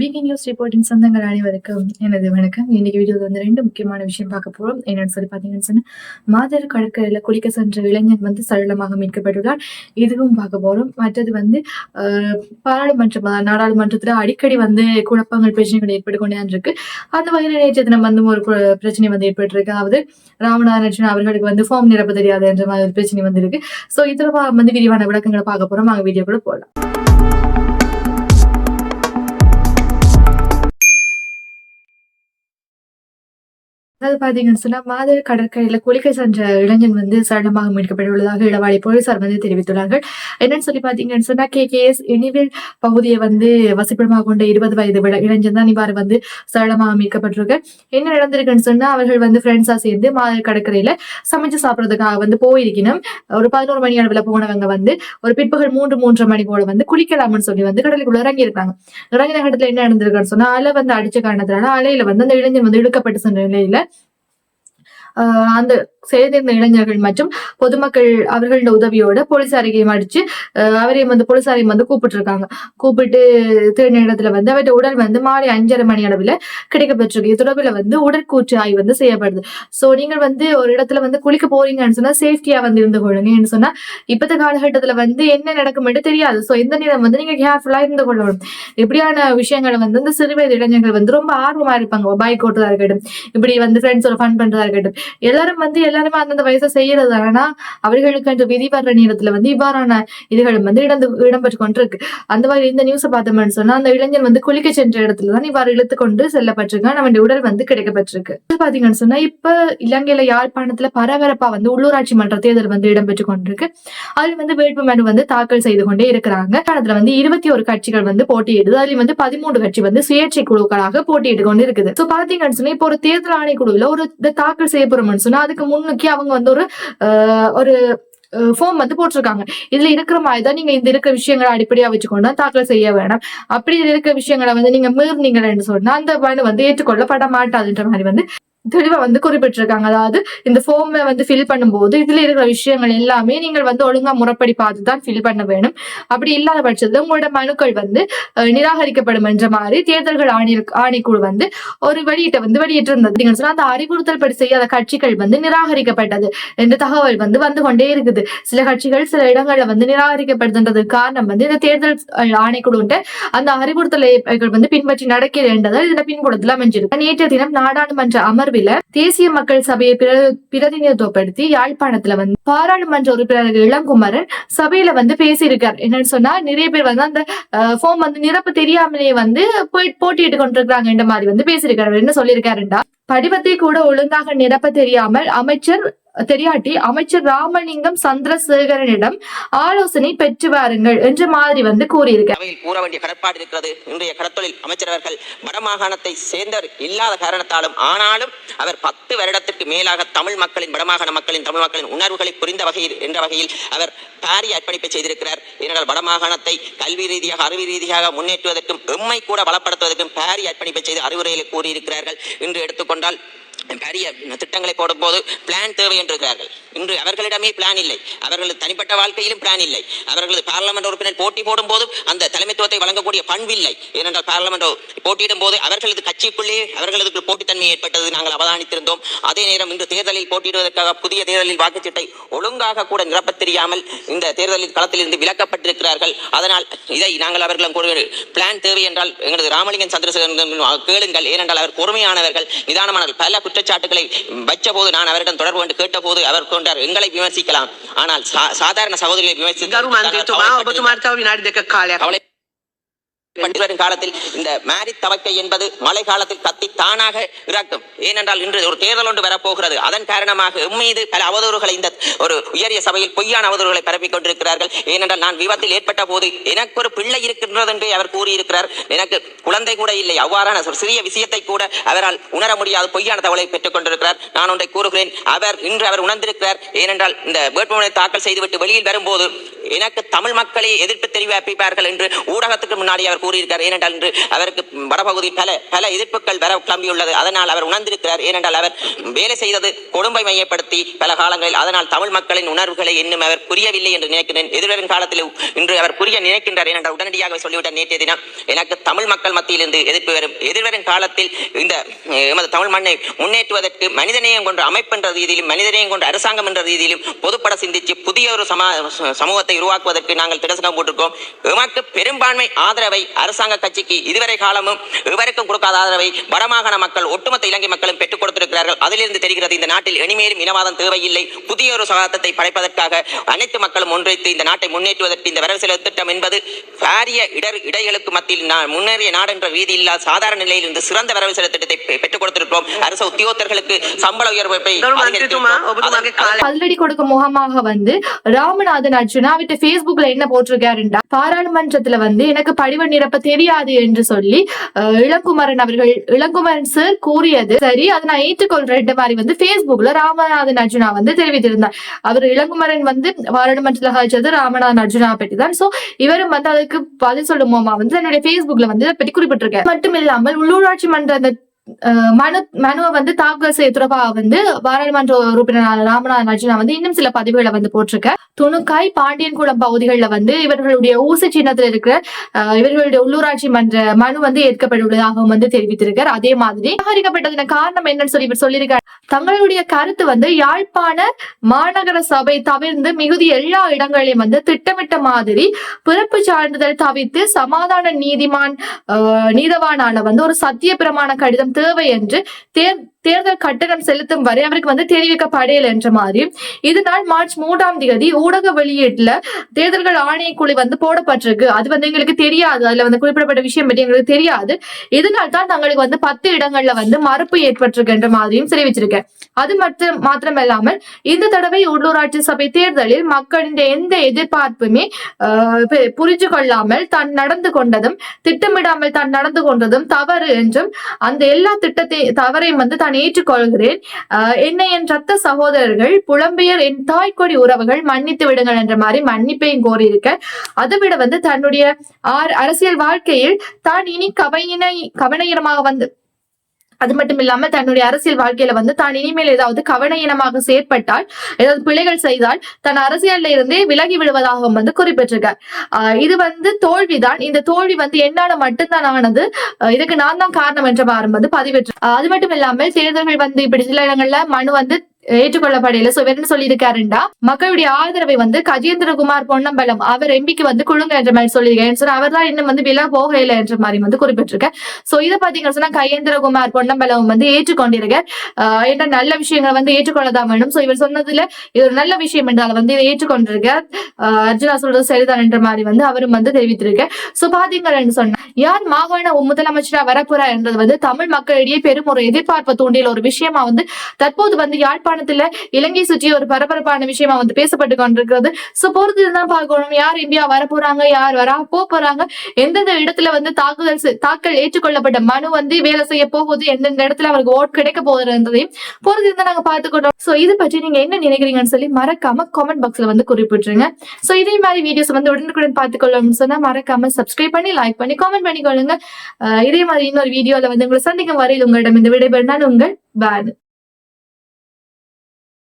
பிகி news ரிப்போர்ட்டின் சொந்தங்கள் அனைவருக்கும் எனது வணக்கம். இன்னைக்கு வீடியோவில் வந்து ரெண்டு முக்கியமான விஷயம் பார்க்க போறோம். என்னன்னு சொல்லி பார்த்தீங்கன்னு சொன்னா மாதர் கடற்கரையில் குளிக்க சென்ற இளைஞன் வந்து சரளமாக மீட்கப்பட்டுள்ளார். இதுவும் பார்க்க போறோம். மற்றது வந்து ஆஹ், பாராளுமன்றம் நாடாளுமன்றத்துல அடிக்கடி வந்து குழப்பங்கள் பிரச்சனைகள் ஏற்பட்டு கொண்டே இருக்கு. அந்த வகையில் நேற்று தினம் வந்து ஒரு பிரச்சனை வந்து ஏற்பட்டிருக்கு. அதாவது ராமநாதன் அவர்களுக்கு வந்து ஃபார்ம் நிரப்ப தெரியாது என்ற மாதிரி ஒரு பிரச்சனை வந்து இருக்கு ஸோ இதுல வந்து விரிவான விளக்கங்களை பார்க்க போறோம். வாங்க வீடியோக்குள்ள போகலாம் அதாவது பாத்தீங்கன்னு சொன்னா மாதர் கடற்கரையில குளிக்க சென்ற இளைஞன் வந்து சடலமாக மீட்கப்பட்டுள்ளதாக இடவாளி போலீசார் வந்து தெரிவித்துள்ளார்கள். என்னன்னு சொல்லி பாத்தீங்கன்னு சொன்னா கே. கே. எஸ். இனிவில் பகுதியை வந்து வசிப்பிடமாக கொண்ட இருபது வயது விட இளைஞன் தான் இவ்வாறு வந்து சடலமாக மீட்கப்பட்டிருக்கு. என்ன நடந்திருக்குன்னு சொன்னா அவர்கள் வந்து ஃப்ரெண்ட்ஸா சேர்ந்து மாத கடற்கரையில சமைச்சு சாப்பிடுறதுக்காக வந்து போயிருக்கணும். ஒரு பதினோரு மணி அளவுல போனவங்க வந்து ஒரு பிற்பகல் மூன்று மூன்றரை மணி போல வந்து குளிக்கலாம்னு சொல்லி வந்து கடலுக்குள்ள இறங்கி இருக்காங்க இறங்கின இடத்துல என்ன நடந்திருக்குன்னு சொன்னா அலை வந்து அடிச்ச காரணத்தினால அலையில வந்து அந்த இளைஞன் வந்து இழுக்கப்பட்டு சென்ற நிலையில அந்த சேர்ந்திருந்த இளைஞர்கள் மற்றும் பொதுமக்கள் அவர்களோட உதவியோட போலீசாரையும் அடிச்சு அவரையும் வந்து போலீசாரையும் வந்து கூப்பிட்டுருக்காங்க. கூப்பிட்டு தேடின இடத்துல வந்து அவருடைய உடல் வந்து மாலை அஞ்சரை மணி அளவில் கிடைக்க பெற்றிருக்கு. தொடர்பில் வந்து உடற்கூற்று ஆய்வு வந்து செய்யப்படுது. சோ நீங்கள் வந்து ஒரு இடத்துல வந்து குளிக்க போறீங்கன்னு சொன்னா சேஃப்டியா வந்து இருந்து கொள்ளுங்கன்னு சொன்னா இப்பத்த காலகட்டத்துல வந்து என்ன நடக்கும்னு தெரியாது. சோ இந்த நேரம் வந்து நீங்க கேர்ஃபுல்லா இருந்து கொள்ளணும். இப்படியான விஷயங்களை வந்து இந்த சிறுவயது இளைஞர்கள் வந்து ரொம்ப ஆர்வமா இருப்பாங்க. பைக் ஓட்டுறதா இருக்கட்டும் இப்படி வந்து ஃப்ரெண்ட்ஸோட ஃபன் பண்றதா இருக்கட்டும் எல்லாரும் வந்து எல்லாருமே அந்தந்த வயசை செய்யறது ஆனா அவர்களுக்கு என்று விதி வர்ற நேரத்துல வந்து இவ்வாறான இதுகளும் வந்து இடந்து இடம்பெற்று கொண்டிருக்கு. அந்த மாதிரி இந்த நியூஸை பார்த்தோம்னு சொன்னா அந்த இளைஞன் வந்து குளிக்க சென்ற இடத்துல தான் இவ்வாறு இழுத்து கொண்டு செல்லப்பட்டிருக்கான் அவன் உடல் வந்து கிடைக்கப்பட்டிருக்கு. பாத்தீங்கன்னு சொன்னா இப்ப இலங்கையில யாழ்ப்பாணத்துல பரபரப்பா வந்து உள்ளூராட்சி மன்ற தேர்தல் வந்து இடம்பெற்று கொண்டிருக்கு. அதில் வந்து வேட்பு மனு வந்து தாக்கல் செய்து கொண்டே இருக்கிறாங்க. காலத்துல வந்து இருபத்தி ஒரு கட்சிகள் வந்து போட்டியிடுது. அதுல வந்து பதிமூன்று கட்சி வந்து சுயேட்சை குழுக்களாக போட்டியிட்டு கொண்டு இருக்குது சோ பாத்தீங்கன்னு சொன்னா இப்போ ஒரு தேர்தல் ஆணைக்குழுல ஒரு தாக்கல் செய்யப்படுறோம்னு சொன்னா அதுக்கு முன்னுக்கே அவங்க வந்து ஒரு ஆஹ், ஒரு ஃபோம் வந்து போட்டிருக்காங்க. இதுல இருக்கிற மாதிரி தான் நீங்க இந்த இருக்கிற விஷயங்களை அடிப்படையா வச்சுக்கொண்டு தாக்கல் செய்ய வேணாம். அப்படி இருக்கிற விஷயங்களை வந்து நீங்க மீறினீங்கன்னு சொன்னா அந்த மனு வந்து ஏற்றுக்கொள்ளப்பட மாட்டாதுன்ற மாதிரி வந்து தெளிவா வந்து குறிப்பிட்டிருக்காங்க. அதாவது இந்த ஃபார்மை வந்து ஃபில் பண்ணும்போது இதுல இருக்கிற விஷயங்கள் எல்லாமே நீங்கள் வந்து ஒழுங்கா முறைப்படி பார்த்து தான் ஃபில் பண்ண வேணும். அப்படி இல்லாத பட்சத்துல உங்களோட மனுக்கள் வந்து நிராகரிக்கப்படும் என்ற மாதிரி தேர்தல்கள் ஆணைய ஆணைக்குழு வந்து ஒரு வெளியிட்ட வந்து வெளியிட்டிருந்தது. நீங்க சொன்னா அந்த அறிவுறுத்தல் படி செய்யாத கட்சிகள் வந்து நிராகரிக்கப்பட்டது என்ற தகவல் வந்து வந்து கொண்டே இருக்குது. சில கட்சிகள் சில இடங்கள்ல வந்து நிராகரிக்கப்படுதுன்றது காரணம் வந்து இந்த தேர்தல் அஹ், ஆணைக்குழுன்ற அந்த அறிவுறுத்தலை வந்து பின்பற்றி நடக்கிறது என்றதால் இதுல பின்புலத்தில் அமைஞ்சிருக்கு. நேற்றைய தினம் நாடாளுமன்ற அமர்வில தேசிய மக்கள் சபையை பிரதிநிதித்துவப்படுத்தி யாழ்ப்பாணத்துல வந்து பாராளுமன்ற உறுப்பினர் இளங்குமரன் சபையில வந்து பேசியிருக்கார். என்னன்னு சொன்னா நிறைய பேர் வந்து அந்த ஃபார்ம் வந்து நிரப்ப தெரியாமலே வந்து போய் போட்டியிட்டு கொண்டிருக்கிறாங்க. என்ற மாதிரி வந்து பேசியிருக்காரு. என்ன சொல்லியிருக்காருண்டா? படிவத்தை கூட ஒழுங்காக நிரப்ப தெரியாமல் அமைச்சர் தெரியாட்டி அமைச்சர் ராமலிங்கம் சந்திரசேகரனிடம் ஆலோசனை பெற்று வாருங்கள் என்ற மாதிரி வந்து கூறியிருக்கிறார் கூற வேண்டிய கடற்பாடு இருக்கிறது. இன்றைய கடத்தொழில் அமைச்சரவர்கள் வடமாகாணத்தை சேர்ந்தவர் இல்லாத காரணத்தாலும் ஆனாலும் அவர் பத்து வருடத்திற்கு மேலாக தமிழ் மக்களின் வடமாகாண மக்களின் தமிழ் மக்களின் உணர்வுகளை புரிந்த வகையில் என்ற வகையில் அவர் பாரிய அர்ப்பணிப்பை செய்திருக்கிறார். ஏனென்றால் வடமாகாணத்தை கல்வி ரீதியாக அறிவு ரீதியாக முன்னேற்றுவதற்கும் எம்மை கூட பலப்படுத்துவதற்கும் பாரிய அர்ப்பணிப்பை செய்து அறிவுரையில் கூறியிருக்கிறார்கள். இன்று எடுத்துக்கொண்டால் பெரிய திட்டங்களை போடும்போது பிளான் தேவை என்றிருக்கிறார்கள் இன்று அவர்களிடமே பிளான் இல்லை. அவர்களது தனிப்பட்ட வாழ்க்கையிலும் பிளான் இல்லை. அவர்களது பாராளுமன்ற உறுப்பினர் போட்டி போடும் போதும் அந்த தலைமைத்துவத்தை வழங்கக்கூடிய பண்பில்லை ஏனென்றால் பாராளுமன்ற போட்டியிடும் போது அவர்களது கட்சிக்குள்ளே அவர்களது போட்டித்தன்மை ஏற்பட்டது நாங்கள் அவதானித்திருந்தோம். அதே நேரம் இன்று தேர்தலில் போட்டியிடுவதற்காக புதிய தேர்தலில் வாக்குச்சீட்டை ஒழுங்காக கூட நிரப்பத் தெரியாமல் இந்த தேர்தலில் களத்தில் இருந்து விலக்கப்பட்டிருக்கிறார்கள். அதனால் இதை நாங்கள் அவர்களும் பிளான் தேவை என்றால் எங்களது ராமலிங்கன் சந்திரசேகரன் கேளுங்கள். ஏனென்றால் அவர் பொறுமையானவர்கள் நிதானமானவர்கள். பல குற்றச்சாட்டுகளை வச்ச போது நான் அவரிடம் தொடர்பு கொண்டு கேட்ட போது அவர் கொண்டார். எங்களை விமர்சிக்கலாம். ஆனால் சாதாரண சகோதரிகளை ගරු வரும் காலத்தில் இந்த மாரி தவக்கை என்பது மழை காலத்தில் கத்தி தானாக இறக்கும். ஏனென்றால் இன்று ஒரு தேர்தல் ஒன்று வரப்போகிறது. அதன் காரணமாக மீது பல அவதூறுகளை இந்த ஒரு உயரிய சபையில் பொய்யான அவதூறுகளை பரப்பிக் கொண்டிருக்கிறார்கள். ஏனென்றால் நான் விபத்தில் ஏற்பட்ட போது எனக்கு ஒரு பிள்ளை இருக்கின்றது என்று அவர் கூறியிருக்கிறார். எனக்கு குழந்தை கூட இல்லை. அவ்வாறான ஒரு சிறிய விஷயத்தை கூட அவரால் உணர முடியாத பொய்யான தகவலை பெற்றுக் கொண்டிருக்கிறார். நான் ஒன்றை கூறுகிறேன். அவர் இன்று அவர் உணர்ந்திருக்கிறார். ஏனென்றால் இந்த வேட்புமனை தாக்கல் செய்துவிட்டு வெளியில் வரும்போது எனக்கு தமிழ் மக்களை எதிர்ப்பு தெரிவிப்பார்கள் என்று ஊடகத்துக்கு முன்னாடி அவர் அவர் கூறியிருக்கிறார். ஏனென்றால் இன்று அவருக்கு வடபகுதி பல பல எதிர்ப்புகள் வர கிளம்பியுள்ளது. அதனால் அவர் உணர்ந்திருக்கிறார். ஏனென்றால் அவர் வேலை செய்தது கொழும்பை மையப்படுத்தி பல காலங்களில். அதனால் தமிழ் மக்களின் உணர்வுகளை இன்னும் அவர் புரியவில்லை என்று நினைக்கிறேன். எதிர்வரும் காலத்தில் இன்று அவர் புரிய நினைக்கின்றார். ஏனென்றால் உடனடியாக சொல்லிவிட்டார் நேற்றைய தினம். எனக்கு தமிழ் மக்கள் மத்தியிலிருந்து எதிர்ப்பு வரும் எதிர்வரும் காலத்தில் இந்த எமது தமிழ் மண்ணை முன்னேற்றுவதற்கு மனிதநேயம் கொண்ட அமைப்பு என்ற ரீதியிலும் மனிதநேயம் கொண்ட அரசாங்கம் என்ற ரீதியிலும் பொதுப்பட சிந்திச்சு புதிய ஒரு சமா சமூகத்தை உருவாக்குவதற்கு நாங்கள் திடசனம் போட்டிருக்கோம். எமக்கு பெரும்பான்மை ஆதரவை அரசாங்க கட்சிக்கு இதுவரை காலமும் எவருக்கும் கொடுக்காத ஆதரவை வடமாகாண மக்கள் ஒட்டுமொத்த இலங்கை மக்களும் பெற்றுக் கொடுத்திருக்கிறார்கள். அதிலிருந்து தெரிகிறது இந்த நாட்டில் இனிமேலும் இனவாதம் தேவையில்லை. புதிய ஒரு சகாதத்தை படைப்பதற்காக அனைத்து மக்களும் ஒன்றைத்து இந்த நாட்டை முன்னேற்றுவதற்கு இந்த வரவு செலவு திட்டம் என்பது பாரிய இடர் இடைகளுக்கு மத்தியில் நான் முன்னேறிய நாடென்ற வீதி இல்லா சாதாரண நிலையில் இருந்து சிறந்த வரவு செலவு திட்டத்தை பெற்றுக் கொடுத்திருக்கிறோம். அரசு உத்தியோகத்தர்களுக்கு சம்பள உயர்வை பல்லடி கொடுக்கும் முகமாக வந்து ராமநாதன் அர்ஜுனா விட்டு பேஸ்புக்ல என்ன போட்டிருக்காருண்டா? பாராளுமன்றத்துல வந்து எனக்கு படிவ நிரப்ப தெரியாது என்று சொல்லி இளங்குமரன் அவர்கள் இளங்குமரன் சார் கூறியது சரி. அதை நான் ஏற்றுக்கொள்றேன் மாதிரி வந்து பேஸ்புக்ல ராமநாதன் அர்ஜுனா வந்து தெரிவித்திருந்தார். அவர் இளங்குமரன் வந்து பாராளுமன்றத்துல கழிச்சது ராமநாதன் அர்ஜுனா பற்றி தான். சோ இவரும் வந்து அதுக்கு பதில் சொல்லும் வந்து தன்னுடைய பேஸ்புக்ல வந்து இதை பற்றி குறிப்பிட்டிருக்காரு. மட்டும் இல்லாமல் உள்ளூராட்சி மன்ற அந்த மனு மனுவை வந்து தாக்கல் செய்ய தொடர்பாக வந்து பாராளுமன்ற உறுப்பினர் ராமநாதன் அர்ஜுனா வந்து இன்னும் சில பதிவுகளை வந்து போட்டிருக்க. துணுக்காய் பாண்டியன் குளம் பகுதிகளில் வந்து இவர்களுடைய ஊசி சின்னத்தில் இருக்கிற இவர்களுடைய உள்ளூராட்சி மன்ற மனு வந்து ஏற்கப்பட்டுள்ளதாகவும் வந்து தெரிவித்திருக்கார். அதே மாதிரி நிராகரிக்கப்பட்டதன் காரணம் என்னன்னு சொல்லி இவர் சொல்லியிருக்கார். தங்களுடைய கருத்து வந்து யாழ்ப்பாண மாநகர சபை தவிர்ந்து மிகுதி எல்லா இடங்களையும் வந்து திட்டமிட்ட மாதிரி பிறப்பு சான்றிதழ் தவிர்த்து சமாதான நீதிமான் நீதவானான நீதவானால வந்து ஒரு சத்திய பிரமாண கடிதம் தேவை என்று தேர் தேர்தல் கட்டணம் செலுத்தும் வரை அவருக்கு வந்து தெரிவிக்கப்படையல என்ற மாதிரி. இதனால் மார்ச் மூன்றாம் தேதி ஊடக வெளியீட்டுல தேர்தல்கள் ஆணையக்குழு வந்து போடப்பட்டிருக்கு. அது வந்து எங்களுக்கு தெரியாது. அதுல வந்து குறிப்பிடப்பட்ட விஷயம் பற்றி எங்களுக்கு தெரியாது. இதனால் தான் தங்களுக்கு வந்து பத்து இடங்கள்ல வந்து மறுப்பு ஏற்பட்டிருக்கு என்ற மாதிரியும் தெரிவிச்சிருக்கேன். அது மட்டும் மாத்திரமல்லாமல் இந்த தடவை உள்ளூராட்சி சபை தேர்தலில் மக்களின் எந்த எதிர்பார்ப்புமே ஆஹ், புரிஞ்சு கொள்ளாமல் தான் நடந்து கொண்டதும் திட்டமிடாமல் தான் நடந்து கொண்டதும் தவறு என்றும் அந்த எல்லா திட்டத்தை தவறையும் வந்து தான் நான் ஏற்றுக்கொள்கிறேன். ஆஹ், என்னை என் ரத்த சகோதரர்கள் புலம்பெயர் என் தாய்க்கொடி உறவுகள் மன்னித்து விடுங்கள் என்ற மாதிரி மன்னிப்பையும் கோரியிருக்க. அதை விட வந்து தன்னுடைய ஆர் அரசியல் வாழ்க்கையில் தான் இனி கவையினை கவனஈனமாக வந்து அது மட்டும் இல்லாம தன்னுடைய அரசியல் வாழ்க்கையில வந்து தான் இனிமேல் ஏதாவது கவனஈனமாக செயற்பட்டால் ஏதாவது பிழைகள் செய்தால் தன் அரசியல்ல இருந்தே விலகி விடுவதாகவும் வந்து குறிப்பிட்டிருக்கார். இது வந்து தோல்விதான். இந்த தோல்வி வந்து என்னால மட்டும்தான் ஆனது. ஆஹ் இதுக்கு நான் தான் காரணம் என்ற பாரம் வந்து பதிவிட்டு அது மட்டும் இல்லாமல் தேர்தல்கள் வந்து இப்படி சில இடங்கள்ல மனு வந்து ஏற்றுக்கொள்ளப்படையில சோ என்ன சொல்லியிருக்காருண்டா? மக்களுடைய ஆதரவை வந்து கஜேந்திரகுமார் பொன்னம்பலம் அவர் எம்பிக்கு வந்து குழுங்க என்ற மாதிரி சொல்லியிருக்கேன் அவர் தான் இன்னும் வந்து விழா போகல என்ற மாதிரி வந்து குறிப்பிட்டிருக்கேன் சோ இதை பாத்தீங்கன்னா சொன்னா கஜேந்திரகுமார் பொன்னம்பலம் வந்து ஏற்றுக்கொண்டிருக்க ஆஹ் என்ற நல்ல விஷயங்களை வந்து ஏற்றுக்கொள்ளதான் வேணும் சோ இவர் சொன்னதுல இது ஒரு நல்ல விஷயம் என்றால் வந்து இதை ஏற்றுக்கொண்டிருக்க அர்ஜுனா சொல்றது சரிதான் என்ற மாதிரி வந்து அவரும் வந்து தெரிவித்திருக்க சோ பாத்தீங்கன்னு சொன்னா யார் மாகாண முதலமைச்சரா வரப்போறா என்றது வந்து தமிழ் மக்களிடையே பெரும் ஒரு எதிர்பார்ப்பு தூண்டியில் ஒரு விஷயமா வந்து தற்போது வந்து யாழ்ப்பாணம் யாழ்ப்பாணத்துல இலங்கை சுற்றி ஒரு பரபரப்பான விஷயமா வந்து பேசப்பட்டு கொண்டிருக்கிறது. சோ பொறுத்து தான் பார்க்கணும். யார் இந்தியா வர போறாங்க யார் வரா போக போறாங்க எந்தெந்த இடத்துல வந்து தாக்குதல் தாக்கல் ஏற்றுக்கொள்ளப்பட்ட மனு வந்து வேலை செய்ய போகுது? எந்தெந்த இடத்துல அவருக்கு ஓட் கிடைக்க போகுதுன்றதையும் பொறுத்து தான் நாங்க பாத்துக்கிட்டோம் சோ இது பற்றி நீங்க என்ன நினைக்கிறீங்கன்னு சொல்லி மறக்காம கமெண்ட் பாக்ஸ்ல வந்து குறிப்பிட்டுருங்க. சோ இதே மாதிரி வீடியோஸ் வந்து உடனுக்குடன் பார்த்துக்கொள்ளணும்னு சொன்னா மறக்காம சப்ஸ்கிரைப் பண்ணி லைக் பண்ணி கமெண்ட் பண்ணிக்கொள்ளுங்க. இதே மாதிரி இன்னொரு வீடியோல வந்து உங்களை சந்திக்கும் வரையில் உங்களிடம் இந்த விடைபெறும் நான் உங்கள் பேனு.